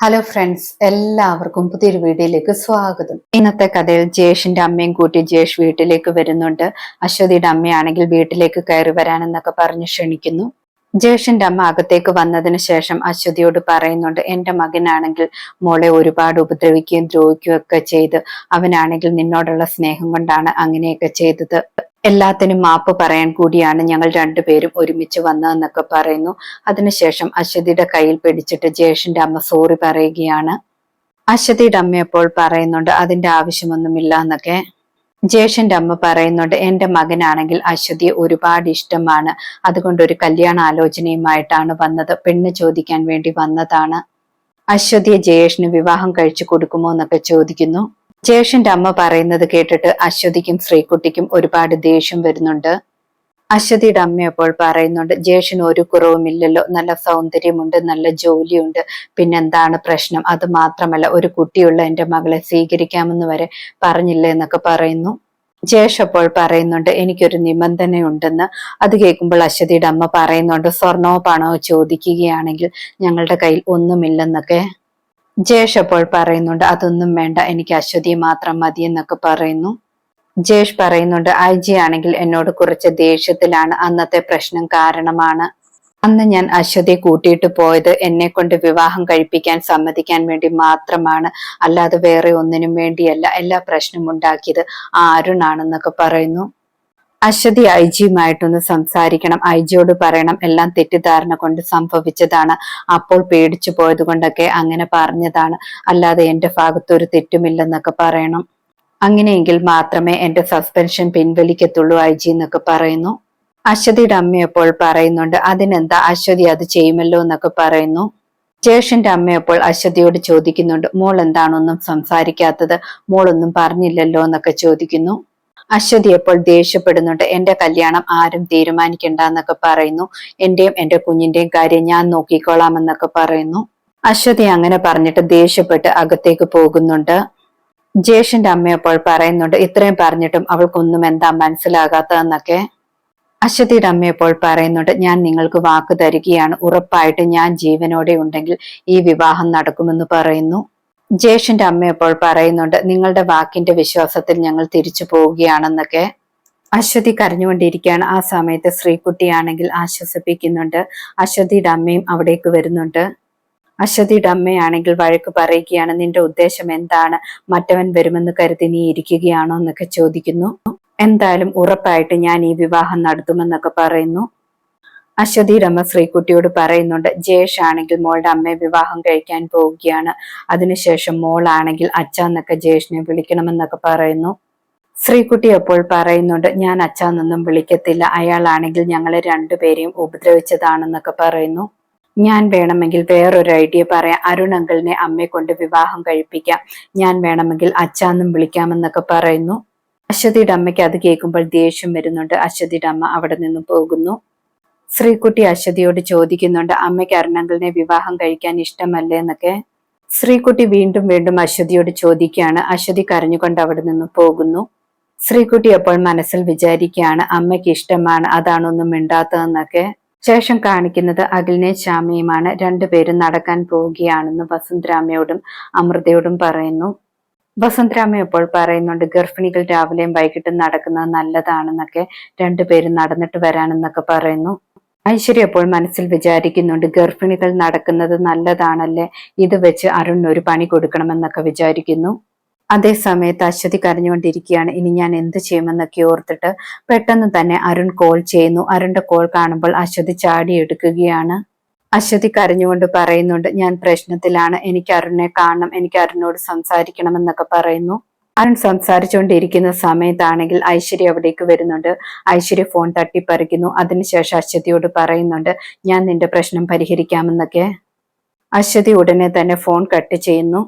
Hello friends എല്ലാവർക്കും പുതിയൊരു വീഡിയോയിലേക്ക് സ്വാഗതം. ഇന്നത്തെ കഥയിൽ ജേഷിന്റെ അമ്മയും കൂട്ടി ജേഷ് വീട്ടിലേക്ക് വരുന്നുണ്ട്. അശ്വതിയുടെ അമ്മയാണെങ്കിൽ വീട്ടിലേക്ക് കയറി വരാനെന്നൊക്കെ പറഞ്ഞ് ക്ഷണിക്കുന്നു. ജേഷിന്റെ അമ്മ അകത്തേക്ക് വന്നതിന് ശേഷം അശ്വതിയോട് പറയുന്നുണ്ട് എന്റെ മകനാണെങ്കിൽ മോളെ ഒരുപാട് ഉപദ്രവിക്കുകയും ദ്രോഹിക്കുകയും ഒക്കെ ചെയ്ത് അവനാണെങ്കിൽ നിന്നോടുള്ള സ്നേഹം കൊണ്ടാണ് അങ്ങനെയൊക്കെ ചെയ്തത്. എല്ലാത്തിനും മാപ്പ് പറയാൻ കൂടിയാണ് ഞങ്ങൾ രണ്ടുപേരും ഒരുമിച്ച് വന്നതെന്നൊക്കെ പറയുന്നു. അതിനുശേഷം അശ്വതിയുടെ കയ്യിൽ പിടിച്ചിട്ട് ജയേഷിന്റെ അമ്മ സോറി പറയുകയാണ്. അശ്വതിയുടെ അമ്മ അപ്പോൾ പറയുന്നുണ്ട്? അതിന്റെ ആവശ്യമൊന്നുമില്ല എന്നൊക്കെ. ജേഷന്റെ അമ്മ പറയുന്നുണ്ട് എന്റെ മകനാണെങ്കിൽ അശ്വതിയെ ഒരുപാട് ഇഷ്ടമാണ്. അതുകൊണ്ട് ഒരു കല്യാണ ആലോചനയുമായിട്ടാണ് വന്നത്. പെണ്ണ് ചോദിക്കാൻ വേണ്ടി വന്നതാണ്. അശ്വതിയെ ജയേഷിന് വിവാഹം കഴിച്ചു കൊടുക്കുമോ എന്നൊക്കെ ചോദിക്കുന്നു. ജേഷിന്റെ അമ്മ പറയുന്നത് കേട്ടിട്ട് അശ്വതിക്കും ശ്രീകുട്ടിക്കും ഒരുപാട് ദേഷ്യം വരുന്നുണ്ട്. അശ്വതിയുടെ അമ്മ അപ്പോൾ പറയുന്നുണ്ട് ജേഷന് ഒരു കുറവുമില്ലല്ലോ നല്ല സൗന്ദര്യമുണ്ട് നല്ല ജോലിയുണ്ട്. പിന്നെന്താണ് പ്രശ്നം? അത് മാത്രമല്ല ഒരു കുട്ടിയുള്ള എന്റെ മകളെ സ്വീകരിക്കാമെന്ന് വരെ പറഞ്ഞില്ല എന്നൊക്കെ പറയുന്നു. ജേഷ് അപ്പോൾ പറയുന്നുണ്ട് എനിക്കൊരു നിബന്ധനയുണ്ടെന്ന്. അത് കേൾക്കുമ്പോൾ അശ്വതിയുടെ അമ്മ പറയുന്നുണ്ട് സ്വർണമോ പണമോ ചോദിക്കുകയാണെങ്കിൽ ഞങ്ങളുടെ കയ്യിൽ ഒന്നുമില്ലെന്നൊക്കെ. ജേഷ് അപ്പോൾ പറയുന്നുണ്ട് അതൊന്നും വേണ്ട എനിക്ക് അശ്വതി മാത്രം മതി എന്നൊക്കെ പറയുന്നു. ജേഷ് പറയുന്നുണ്ട് ഐ ജി ആണെങ്കിൽ എന്നോട് കുറച്ച് ദേഷ്യത്തിലാണ് അന്നത്തെ പ്രശ്നം കാരണമാണ്. അന്ന് ഞാൻ അശ്വതി കൂട്ടിയിട്ട് പോയത് എന്നെ കൊണ്ട് വിവാഹം കഴിപ്പിക്കാൻ സമ്മതിക്കാൻ വേണ്ടി മാത്രമാണ്. അല്ലാതെ വേറെ ഒന്നിനും വേണ്ടിയല്ല എല്ലാ പ്രശ്നം ഉണ്ടാക്കിയത് ആ അരുണാണെന്നൊക്കെ പറയുന്നു. അശ്വതി ഐ ജിയുമായിട്ടൊന്ന് സംസാരിക്കണം. ഐ ജിയോട് പറയണം. എല്ലാം തെറ്റിദ്ധാരണ കൊണ്ട് സംഭവിച്ചതാണ്. അപ്പോൾ പേടിച്ചു പോയത് കൊണ്ടൊക്കെ അങ്ങനെ പറഞ്ഞതാണ്. അല്ലാതെ എന്റെ ഭാഗത്ത് ഒരു തെറ്റുമില്ലെന്നൊക്കെ പറയണം. അങ്ങനെയെങ്കിൽ മാത്രമേ എന്റെ സസ്പെൻഷൻ പിൻവലിക്കത്തുള്ളൂ ഐ ജി എന്നൊക്കെ പറയുന്നു. അശ്വതിയുടെ അമ്മയപ്പോൾ പറയുന്നുണ്ട് അതിനെന്താ അശ്വതി അത് ചെയ്യുമല്ലോ എന്നൊക്കെ പറയുന്നു. ജേഷന്റെ അമ്മയപ്പോൾ അശ്വതിയോട് ചോദിക്കുന്നുണ്ട് മോൾ എന്താണൊന്നും സംസാരിക്കാത്തത്? മോളൊന്നും പറഞ്ഞില്ലല്ലോ എന്നൊക്കെ ചോദിക്കുന്നു. അശ്വതി അപ്പോൾ ദേഷ്യപ്പെടുന്നുണ്ട്. എന്റെ കല്യാണം ആരും തീരുമാനിക്കണ്ട എന്നൊക്കെ പറയുന്നു. എന്റെയും എന്റെ കുഞ്ഞിന്റെയും കാര്യം ഞാൻ നോക്കിക്കോളാം എന്നൊക്കെ പറയുന്നു. അശ്വതി അങ്ങനെ പറഞ്ഞിട്ട് ദേഷ്യപ്പെട്ട് അകത്തേക്ക് പോകുന്നുണ്ട്. ജേഷിന്റെ അമ്മ അപ്പോൾ പറയുന്നുണ്ട് ഇത്രയും പറഞ്ഞിട്ടും അവൾക്കൊന്നും എന്താ മനസ്സിലാകാത്തതെന്നൊക്കെ. അശ്വതിയുടെ അമ്മ ഇപ്പോൾ പറയുന്നുണ്ട് ഞാൻ നിങ്ങൾക്ക് വാക്ക് തരികയാണ്. ഉറപ്പായിട്ട് ഞാൻ ജീവനോടെ ഉണ്ടെങ്കിൽ ഈ വിവാഹം നടക്കുമെന്ന് പറയുന്നു. ജേഷിന്റെ അമ്മ അപ്പോൾ പറയുന്നുണ്ട് നിങ്ങളുടെ വാക്കിന്റെ വിശ്വാസത്തിൽ ഞങ്ങൾ തിരിച്ചു പോവുകയാണെന്നൊക്കെ. അശ്വതി കരഞ്ഞുകൊണ്ടിരിക്കുകയാണ്. ആ സമയത്ത് ശ്രീകുട്ടിയാണെങ്കിൽ ആശ്വസിപ്പിക്കുന്നുണ്ട്. അശ്വതിയുടെ അമ്മയും അവിടേക്ക് വരുന്നുണ്ട്. അശ്വതിയുടെ അമ്മയാണെങ്കിൽ വഴക്ക് പറയുകയാണ് നിന്റെ ഉദ്ദേശം എന്താണ്? മറ്റവൻ വരുമെന്ന് കരുതി നീ ഇരിക്കുകയാണോ? എന്നൊക്കെ ചോദിക്കുന്നു. എന്തായാലും ഉറപ്പായിട്ട് ഞാൻ ഈ വിവാഹം നടത്തുമെന്നൊക്കെ പറയുന്നു. അശ്വതിയുടെ രമ ശ്രീകുട്ടിയോട് പറയുന്നുണ്ട് ജേഷ് ആണെങ്കിൽ മോളുടെ അമ്മയെ വിവാഹം കഴിക്കാൻ പോവുകയാണ്. അതിനുശേഷം മോളാണെങ്കിൽ അച്ഛന്നൊക്കെ ജയേഷിനെ വിളിക്കണമെന്നൊക്കെ പറയുന്നു. ശ്രീകുട്ടി അപ്പോൾ പറയുന്നുണ്ട് ഞാൻ അച്ഛന്നൊന്നും വിളിക്കത്തില്ല. അയാളാണെങ്കിൽ ഞങ്ങളെ രണ്ടുപേരെയും ഉപദ്രവിച്ചതാണെന്നൊക്കെ പറയുന്നു. ഞാൻ വേണമെങ്കിൽ വേറൊരു ഐഡിയ പറയാം. അരുൺ അങ്കിളിനെ അമ്മയെ കൊണ്ട് വിവാഹം കഴിപ്പിക്കാം. ഞാൻ വേണമെങ്കിൽ അച്ഛാന്നും വിളിക്കാമെന്നൊക്കെ പറയുന്നു. അശ്വതിയുടെ അമ്മയ്ക്ക് അത് കേൾക്കുമ്പോൾ ദേഷ്യം വരുന്നുണ്ട്. അശ്വതിയുടെ അമ്മ അവിടെ നിന്നും പോകുന്നു. ശ്രീകുട്ടി അശ്വതിയോട് ചോദിക്കുന്നുണ്ട് അമ്മയ്ക്ക് അരുണങ്കിളിനെ വിവാഹം കഴിക്കാൻ ഇഷ്ടമല്ലേ? എന്നൊക്കെ. ശ്രീകുട്ടി വീണ്ടും വീണ്ടും അശ്വതിയോട് ചോദിക്കുകയാണ്. അശ്വതി കരഞ്ഞുകൊണ്ട് അവിടെ നിന്ന് പോകുന്നു. ശ്രീകുട്ടി അപ്പോൾ മനസ്സിൽ വിചാരിക്കുകയാണ് അമ്മയ്ക്ക് ഇഷ്ടമാണ് അതാണൊന്നും മിണ്ടാത്തതെന്നൊക്കെ ശേഷം കാണിക്കുന്നത് അഖിലിനെ ശ്യാമയുമാണ്. രണ്ടുപേരും നടക്കാൻ പോവുകയാണെന്ന് വസുന്ധരാമയോടും അമൃതയോടും പറയുന്നു. വസുന്ധരാമ ഇപ്പോൾ പറയുന്നുണ്ട് ഗർഭിണികൾ രാവിലെയും വൈകിട്ടും നടക്കുന്നത് നല്ലതാണെന്നൊക്കെ രണ്ടുപേരും നടന്നിട്ട് വരാനെന്നൊക്കെ പറയുന്നു. ഐശ്വര്യ അപ്പോൾ മനസ്സിൽ വിചാരിക്കുന്നുണ്ട് ഗർഭിണികൾ നടക്കുന്നത് നല്ലതാണല്ലേ ഇത് വെച്ച് അരുൺ ഒരു പണി കൊടുക്കണമെന്നൊക്കെ വിചാരിക്കുന്നു. അതേ സമയത്ത് അശ്വതി കരഞ്ഞുകൊണ്ടിരിക്കുകയാണ് ഇനി ഞാൻ എന്ത് ചെയ്യുമെന്നൊക്കെ ഓർത്തിട്ട് പെട്ടെന്ന് തന്നെ അരുൺ കോൾ ചെയ്യുന്നു. അരുണിന്റെ കോൾ കാണുമ്പോൾ അശ്വതി ചാടിയെടുക്കുകയാണ് അശ്വതി കരഞ്ഞുകൊണ്ട് പറയുന്നുണ്ട് ഞാൻ പ്രശ്നത്തിലാണ്. എനിക്ക് അരുണിനെ കാണണം. എനിക്ക് അരുണിനോട് സംസാരിക്കണം എന്നൊക്കെ പറയുന്നു. അരുൺ സംസാരിച്ചുകൊണ്ടിരിക്കുന്ന സമയത്താണെങ്കിൽ ഐശ്വര്യ അവിടേക്ക് വരുന്നുണ്ട്. ഐശ്വര്യ ഫോൺ തട്ടിപ്പറിക്കുന്നു. അതിനുശേഷം അശ്വതിയോട് പറയുന്നുണ്ട് ഞാൻ നിന്റെ പ്രശ്നം പരിഹരിക്കാമെന്നൊക്കെ. അശ്വതി ഉടനെ തന്നെ ഫോൺ കട്ട് ചെയ്യുന്നു.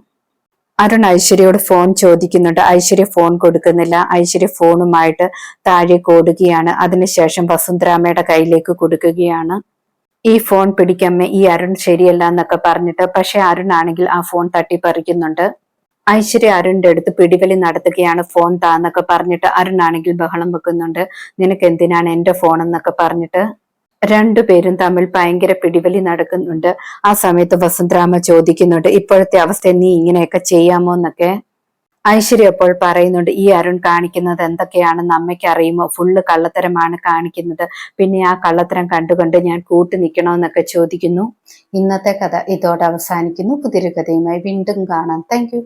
അരുൺ ഐശ്വര്യയോട് ഫോൺ ചോദിക്കുന്നുണ്ട്. ഐശ്വര്യ ഫോൺ കൊടുക്കുന്നില്ല. ഐശ്വര്യ ഫോണുമായിട്ട് താഴെ ഓടുകയാണ്. അതിനുശേഷം വസുന്ധരാമയുടെ കയ്യിലേക്ക് കൊടുക്കുകയാണ്. ഈ ഫോൺ പിടിക്കമ്മേ ഈ അരുൺ ശരിയല്ല എന്നൊക്കെ പറഞ്ഞിട്ട് പക്ഷെ അരുൺ ആണെങ്കിൽ ആ ഫോൺ തട്ടിപ്പറിക്കുന്നുണ്ട്. ഐശ്വര്യ അരുണിന്റെ അടുത്ത് പിടിവലി നടത്തുകയാണ് ഫോൺ താന്നൊക്കെ പറഞ്ഞിട്ട് അരുൺ ആണെങ്കിൽ ബഹളം വെക്കുന്നുണ്ട്. നിനക്ക് എന്തിനാണ് എന്റെ ഫോൺ എന്നൊക്കെ പറഞ്ഞിട്ട് രണ്ടുപേരും തമ്മിൽ ഭയങ്കര പിടിവലി നടക്കുന്നുണ്ട്. ആ സമയത്ത് വസന്തരാമ ചോദിക്കുന്നുണ്ട് ഇപ്പോഴത്തെ അവസ്ഥ നീ ഇങ്ങനെയൊക്കെ ചെയ്യാമോ എന്നൊക്കെ. ഐശ്വര്യ അപ്പോൾ പറയുന്നുണ്ട് ഈ അരുൺ കാണിക്കുന്നത് എന്തൊക്കെയാണെന്ന് അമ്മയ്ക്ക് അറിയുമോ? ഫുള്ള് കള്ളത്തരമാണ് കാണിക്കുന്നത്. പിന്നെ ആ കള്ളത്തരം കണ്ടുകൊണ്ട് ഞാൻ കൂട്ടു നിൽക്കണമെന്നൊക്കെ ചോദിക്കുന്നു. ഇന്നത്തെ കഥ ഇതോടെ അവസാനിക്കുന്നു. പുതിയൊരു കഥയുമായി വീണ്ടും കാണാം. താങ്ക്